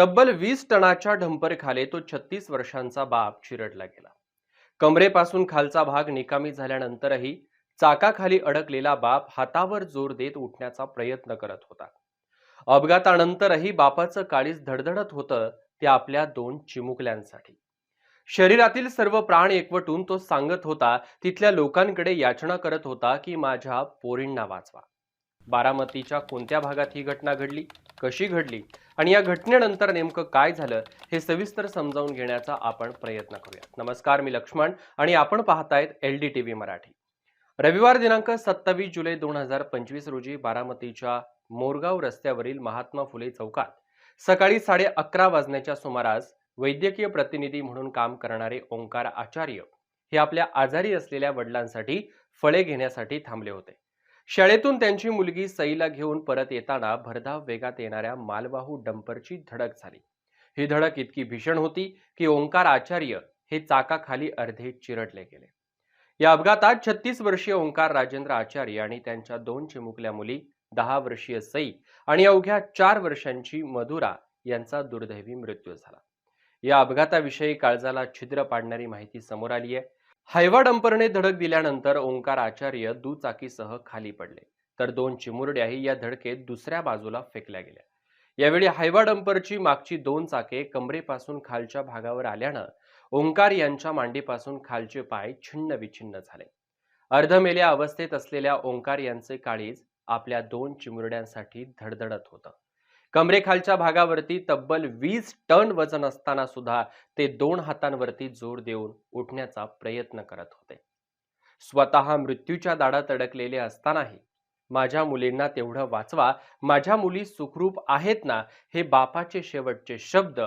तब्बल वीस टनाच्या ढंपरखाले तो छत्तीस वर्षांचा बाप चिरडला गेला. कमरेपासून खालचा भाग निकामी झाल्यानंतरही चाकाखाली अडकलेला बाप हातावर जोर देत उठण्याचा प्रयत्न करत होता. अपघातानंतरही बापाचं काळीज धडधडत होतं ते आपल्या दोन चिमुकल्यांसाठी. शरीरातील सर्व प्राण एकवटून तो सांगत होता तिथल्या लोकांकडे याचना करत होता की माझ्या पोरींना वाचवा. बारामतीच्या कोणत्या भागात ही घटना घडली? कशी घडली? आणि या घटनेनंतर नेमकं काय झालं? हे सविस्तर समजावून घेण्याचा आपण प्रयत्न करूया. नमस्कार मी लक्ष्मण आणि आपण पाहतायत L D T V Marathi. रविवार दिनांक सत्तावीस जुलै दोन हजार पंचवीस रोजी बारामतीच्या मोरगाव रस्त्यावरील महात्मा फुले चौकात सकाळी साडे अकरा वाजण्याच्या सुमारास वैद्यकीय प्रतिनिधी म्हणून काम करणारे ओंकार आचार्य हे आपल्या आजारी असलेल्या वडिलांसाठी फळे घेण्यासाठी थांबले होते. शाळेतून त्यांची मुलगी सईला घेऊन परत येताना भरधाव वेगात येणाऱ्या मालवाहू डंपरची धडक झाली. ही धडक इतकी भीषण होती की ओंकार आचार्य हे चाकाखाली अर्धे चिरडले गेले. या अपघातात छत्तीस वर्षीय ओंकार राजेंद्र आचार्य आणि त्यांच्या दोन चिमुकल्या मुली दहा वर्षीय सई आणि अवघ्या चार वर्षांची मधुरा यांचा दुर्दैवी मृत्यू झाला. या अपघाताविषयी काळजाला छिद्र पाडणारी माहिती समोर आली आहे. हायवा डंपरने धडक दिल्यानंतर ओंकार आचार्य दुचाकीसह खाली पडले. तर दोन चिमुरड्याही या धडकेत दुसऱ्या बाजूला फेकल्या गेल्या. यावेळी हायवा डंपरची मागची दोन चाके कमरेपासून खालच्या भागावर आल्यानं ओंकार यांच्या मांडीपासून खालचे पाय छिन्न विछिन्न झाले. अर्धमेल्या अवस्थेत असलेल्या ओंकार यांचे काळीज आपल्या दोन चिमुरड्यांसाठी धडधडत होतं. कमरेखालच्या भागावरती तब्बल वीस टन वजन असताना सुद्धा ते दोन हातांवरती जोर देऊन उठण्याचा प्रयत्न करत होते. स्वतः मृत्यूच्या दाडात अडकलेले असतानाही माझ्या मुलींना तेवढं वाचवा माझ्या मुली सुखरूप आहेत ना हे बापाचे शेवटचे शब्द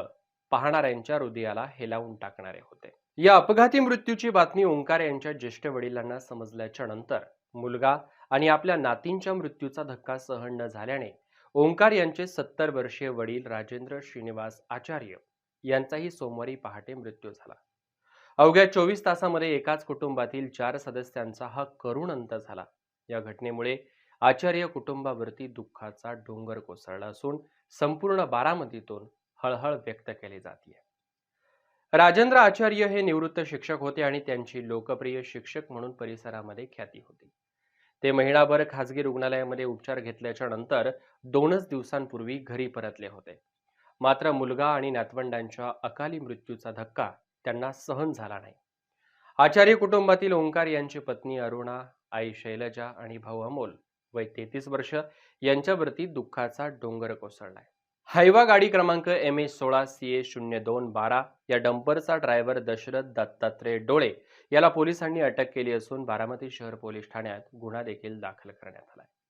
पाहणाऱ्यांच्या हृदयाला हेलावून टाकणारे होते. या अपघाती मृत्यूची बातमी ओंकार यांच्या ज्येष्ठ वडिलांना समजल्याच्या नंतर मुलगा आणि आपल्या नातींच्या मृत्यूचा धक्का सहन न झाल्याने ओंकार यांचे सत्तर वर्षीय वडील राजेंद्र श्रीनिवास आचार्य यांचाही सोमवारी पहाटे मृत्यू झाला. अवघ्या चोवीस तासामध्ये एकाच कुटुंबातील चार सदस्यांचा हा करुण अंत झाला. या घटनेमुळे आचार्य कुटुंबावरती दुःखाचा डोंगर कोसळला असून संपूर्ण बारामतीतून हळहळ व्यक्त केली जाते राजेंद्र आचार्य हे निवृत्त शिक्षक होते आणि त्यांची लोकप्रिय शिक्षक म्हणून परिसरामध्ये ख्याती होती. ते महिनाभर खासगी रुग्णालयामध्ये उपचार घेतल्याच्या नंतर दोनच दिवसांपूर्वी घरी परतले होते. मात्र मुलगा आणि नातवंडांच्या अकाली मृत्यूचा धक्का त्यांना सहन झाला नाही. आचार्य कुटुंबातील ओंकार यांची पत्नी अरुणा आई शैलजा आणि भाऊ अमोल वय तेहतीस वर्ष यांच्यावरती दुःखाचा डोंगर कोसळलाय. हायवा गाडी क्रमांक एम ए सोळा सी ए शून्य दोन बारा या डंपरचा ड्रायव्हर दशरथ दत्तात्रय डोळे याला पोलिसांनी अटक केली असून बारामती शहर पोलीस ठाण्यात गुन्हा देखील दाखल करण्यात आलाय